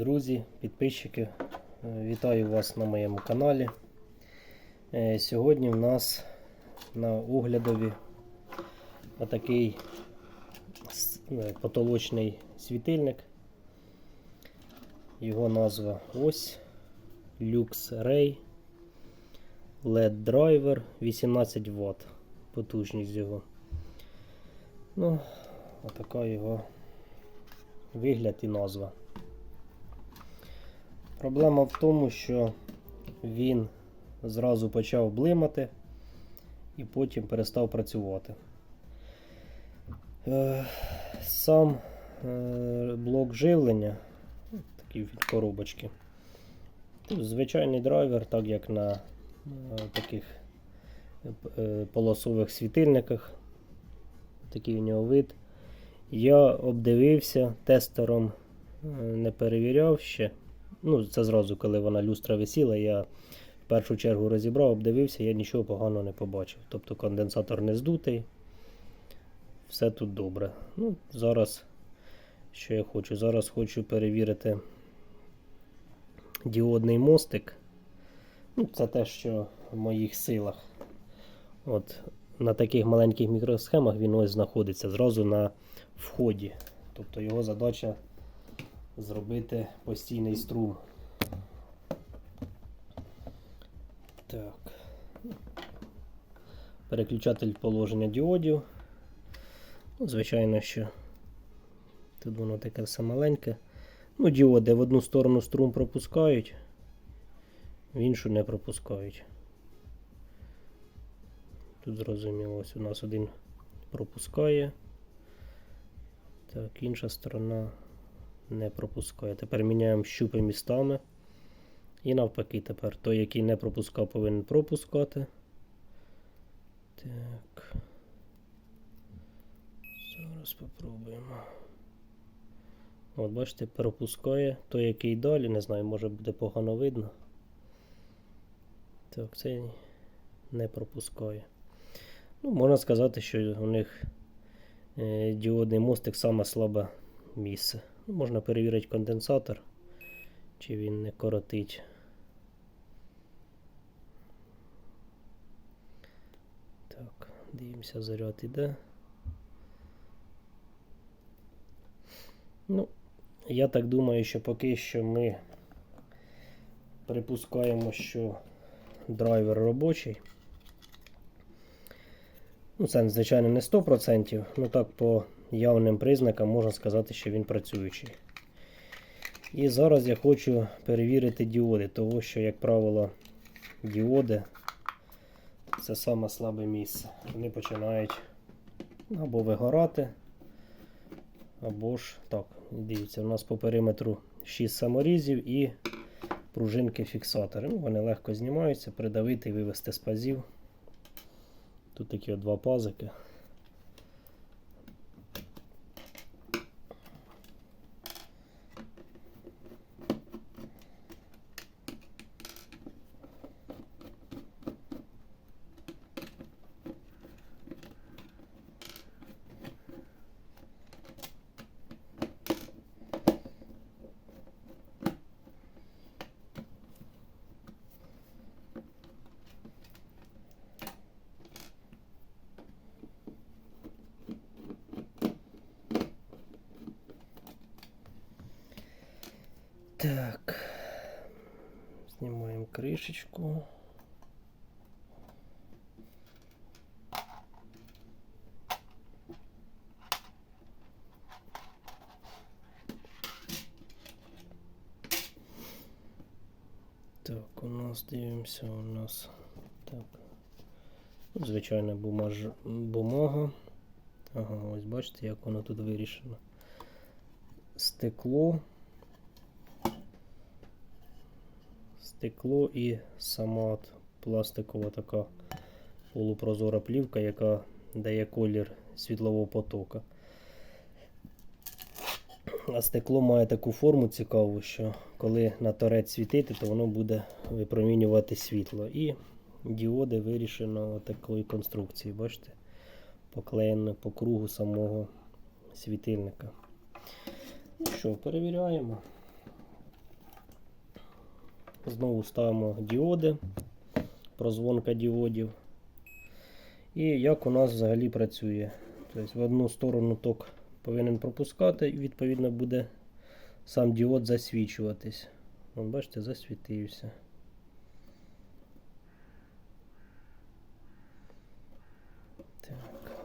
Друзі, підписчики, е, вітаю вас на моєму каналі. Е, Сьогодні в нас на оглядові отакий е, потолочний світильник. Його назва ось Lux Ray LED Driver 18 Вт. Потужність його. Ну, отака його вигляд і назва. Проблема в тому, що він зразу почав блимати і потім перестав працювати. Е, Сам е, блок живлення, такий від коробочки. Звичайний драйвер, так як на е, таких полосових світильниках. Такий у нього вид. Я обдивився тестером, не перевіряв ще. Ну, це зразу, коли вона люстра висіла, я в першу чергу розібрав, обдивився, я нічого поганого не побачив. Тобто конденсатор не здутий. Все тут добре. Ну, зараз, що я хочу? Зараз хочу перевірити діодний мостик. Ну, це те, що в моїх силах. От на таких маленьких мікросхемах він ось знаходиться зразу на вході. Тобто його задача зробити постійний струм. Так. Переключатель положення діодів. Ну, звичайно, що тут воно таке все маленьке. Ну, діоди в одну сторону струм пропускають, в іншу не пропускають. Тут зрозуміло, ось у нас один пропускає. Так, інша сторона не пропускає. Тепер міняємо щупи містами. І навпаки тепер той, який не пропускав, повинен пропускати. Так. Зараз спробуємо. От, бачите, пропускає. Той, який далі, не знаю, може буде погано видно. Так, цей не пропускає. Ну, можна сказати, що у них е, діодний мостик саме слабе місце. Ну, Можна перевірити конденсатор, чи він не коротить. Так, дивимося, заряд іде. Ну, я так думаю, що поки що ми припускаємо, що драйвер робочий. Ну, це, звичайно, не 100%, ну так по явним признакам можна сказати, що він працюючий. І зараз я хочу перевірити діоди, тому що, як правило, діоди це саме слабе місце. Вони починають або вигорати, або ж так, дивіться, у нас по периметру 6 саморізів і пружинки фіксатори. Ну, вони легко знімаються, придавити і вивести з пазів. Тут такі два пазики. Так. Знімаємо кришечку. Так, у нас дивимося, у нас так. Ну, Звичайна бумаж... бумага. Ага, ось бачите, як воно тут вирішено. Стекло. Стекло і сама от пластикова така полупрозора плівка, яка дає колір світлового потока. А стекло має таку форму цікаву, що коли на торець світити, то воно буде випромінювати світло. І діоди вирішено такої конструкції, бачите? Поклеєно по кругу самого світильника. Ну що, перевіряємо. Знову ставимо діоди, прозвонка діодів. І як у нас взагалі працює. Тобто в одну сторону ток повинен пропускати, і відповідно буде сам діод засвічуватись. Вон, бачите, засвітився. Так.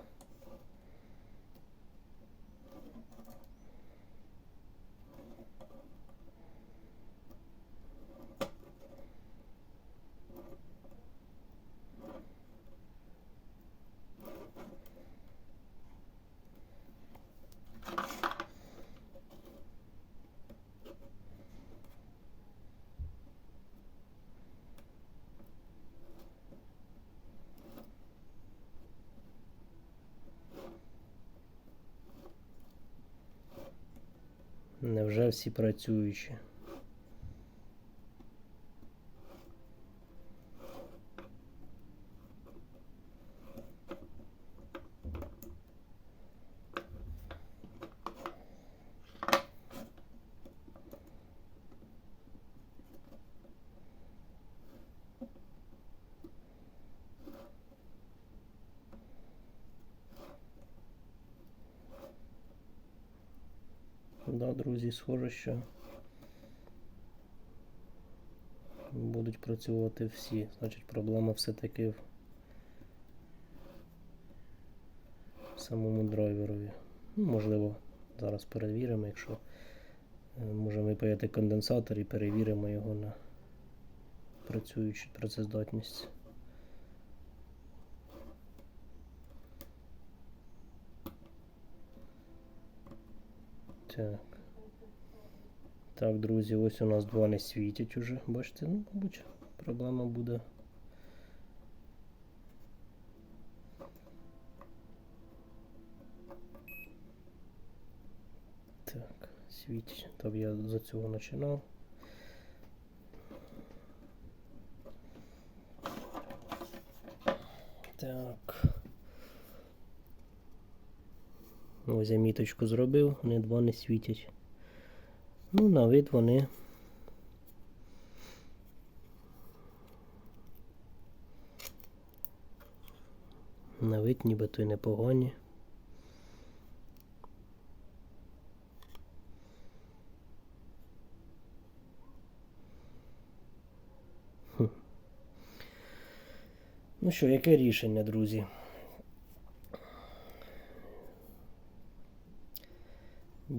Невже всі працюючі? Да, друзі, схоже, що будуть працювати всі. Значить, проблема все-таки в самому драйверові. Ну, можливо, зараз перевіримо, якщо е, можемо випаяти конденсатор і перевіримо його на працюючу працездатність. Так. Так, друзі, ось у нас два не світять уже. Бачите, ну, мабуть, проблема буде. Так, світить. Так, я за цього починав. Так. Ось я міточку зробив, вони два не світять. Ну, на вид вони. На вид нібито й непогані. Ну що, яке рішення, друзі?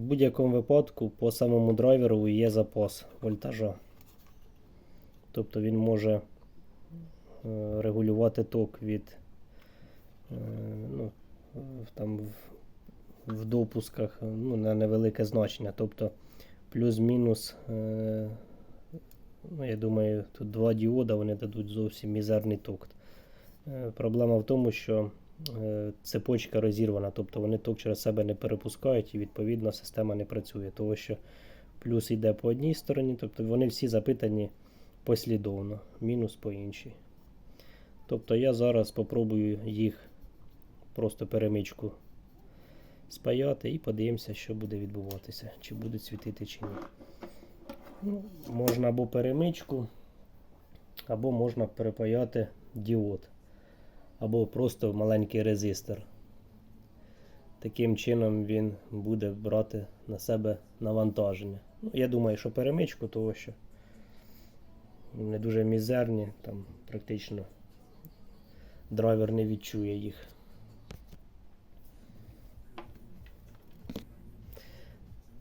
Будь-якому випадку по самому драйверу є запас вольтажа. Тобто він може е, регулювати ток від е, ну, там в, в допусках ну, на невелике значення. Тобто плюс-мінус, е, ну, я думаю, тут два діода вони дадуть зовсім мізерний ток. Проблема в тому, що цепочка розірвана, тобто вони ток через себе не перепускають і відповідно система не працює, тому що плюс йде по одній стороні, тобто вони всі запитані послідовно, мінус по іншій. Тобто я зараз спробую їх просто перемичку спаяти і подивимося, що буде відбуватися, чи будуть світити чи ні. Ну, можна або перемичку, або можна перепаяти діод або просто маленький резистор. Таким чином він буде брати на себе навантаження. Ну, я думаю, що перемичку, того що не дуже мізерні, там практично драйвер не відчує їх.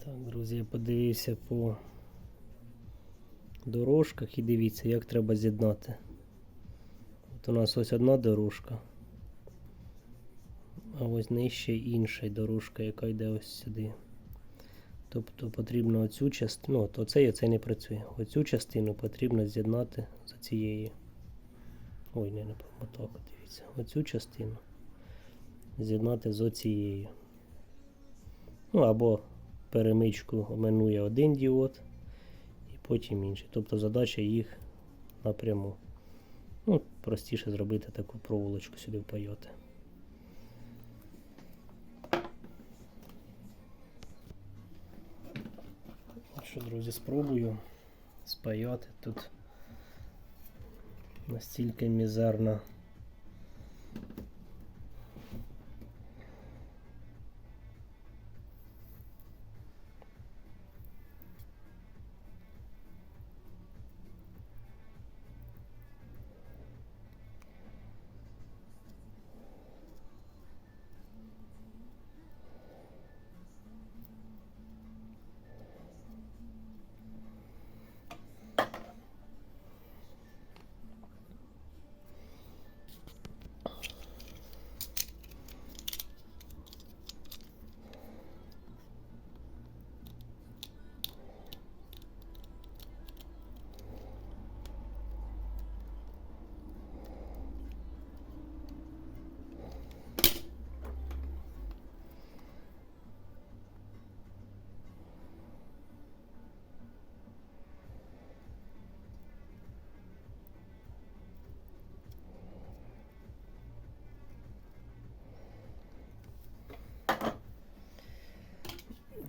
Так, друзі, я подивився по дорожках і дивіться, як треба з'єднати. От у нас ось одна дорожка. А ось нижче інша дорожка, яка йде ось сюди. Тобто потрібно оцю частину, ну, от оцей і оцей не працює. Оцю частину потрібно з'єднати з цієї. Ой, не, не промотав, дивіться. Оцю частину з'єднати з оцією. Ну або перемичку оминує один діод і потім інший. Тобто задача їх напряму. Ну, Простіше зробити таку проволочку сюди впайоти. Що, друзі, спробую спайоти тут настільки мізерна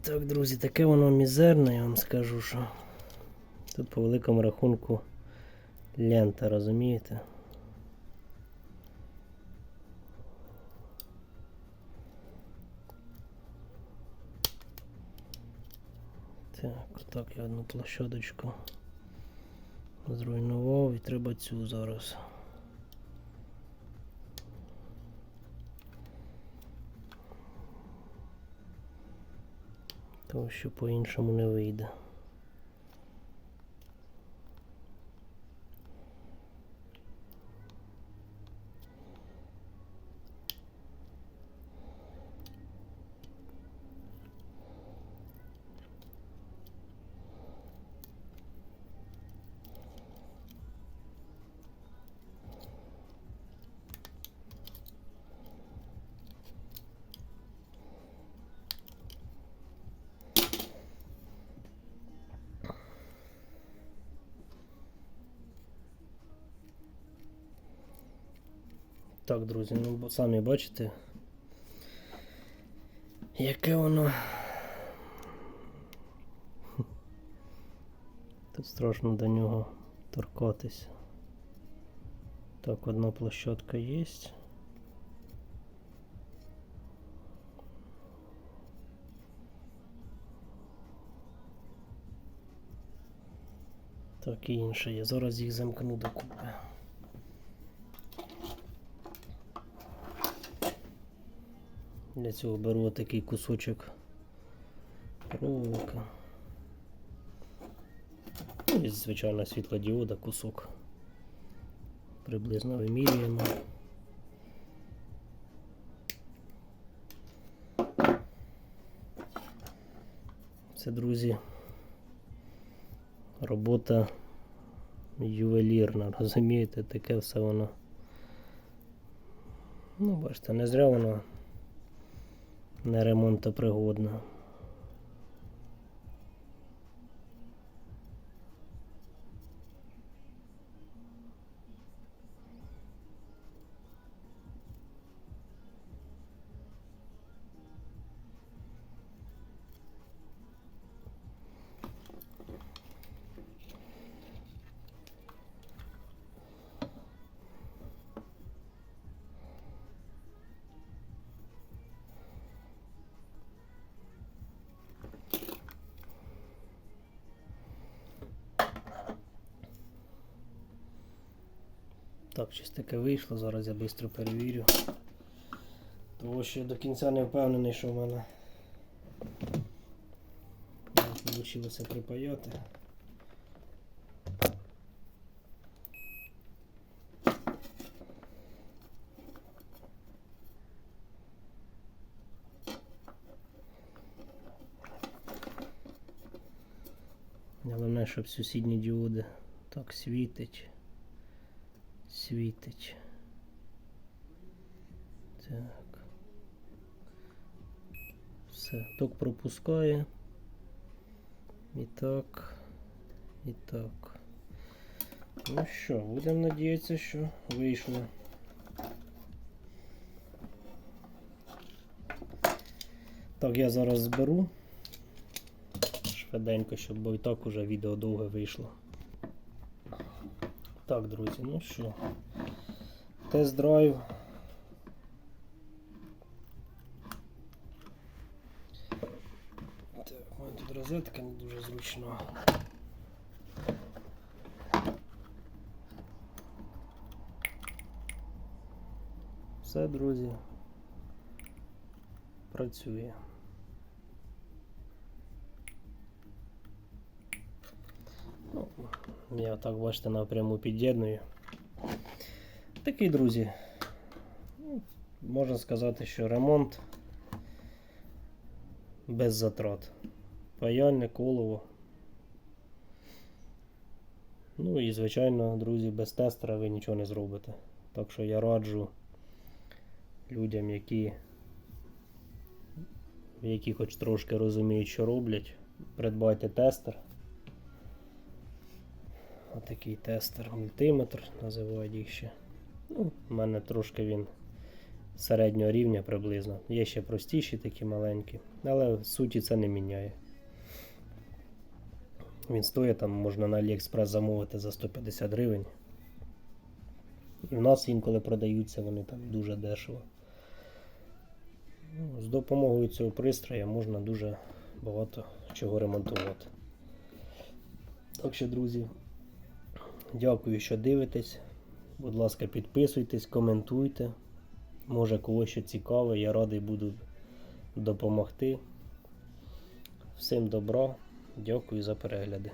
Так, друзі, таке воно мізерне, я вам скажу, що тут по великому рахунку лента, розумієте? Так, отак я одну площадочку зруйнував і треба цю зараз. Тому що по-іншому не вийде. Так, друзі, ну самі бачите, яке воно. Тут страшно до нього торкатися. Так, одна площадка є. Так, і інше є. Зараз їх замкну докупи. Для цього беру такий кусочок проволока. Ну, І, звичайно, світлодіода кусок. Приблизно вимірюємо. Це, друзі, робота ювелірна, розумієте, таке все воно. Ну, бачите, не зря воно не Так, щось таке вийшло, зараз я швидко перевірю. Тому що до кінця не впевнений, що в мене вийшло припаяти. Головне, щоб сусідні діоди так світить. Світить. Так. Все, ток пропускає. І так. І так. Ну що, будемо надіятися, що вийшло. Так, я зараз зберу. Швиденько, щоб і так уже відео довго вийшло. Так, друзі, ну що, тест-драйв. Так, у мене тут розетка не дуже зручна. Все, друзі. Працює. Я так бачите напряму під'єдную. Такий, друзі. ну, Можна сказати, що ремонт без затрат. Паяльник, колово. Ну і, звичайно, друзі, без тестера ви нічого не зробите. Так що я раджу людям, які, які хоч трошки розуміють, що роблять, придбайте тестер. Отакий тестер, мультиметр називають їх ще. Ну, у мене трошки він середнього рівня приблизно. Є ще простіші такі маленькі, але в суті це не міняє. Він стоїть там, можна на AliExpress замовити за 150 гривень. І в нас інколи продаються вони там дуже дешево. Ну, З допомогою цього пристрою можна дуже багато чого ремонтувати. Так що, друзі, дякую, що дивитесь. Будь ласка, підписуйтесь, коментуйте. Може когось що цікаве, я радий буду допомогти. Всім добра, дякую за перегляди.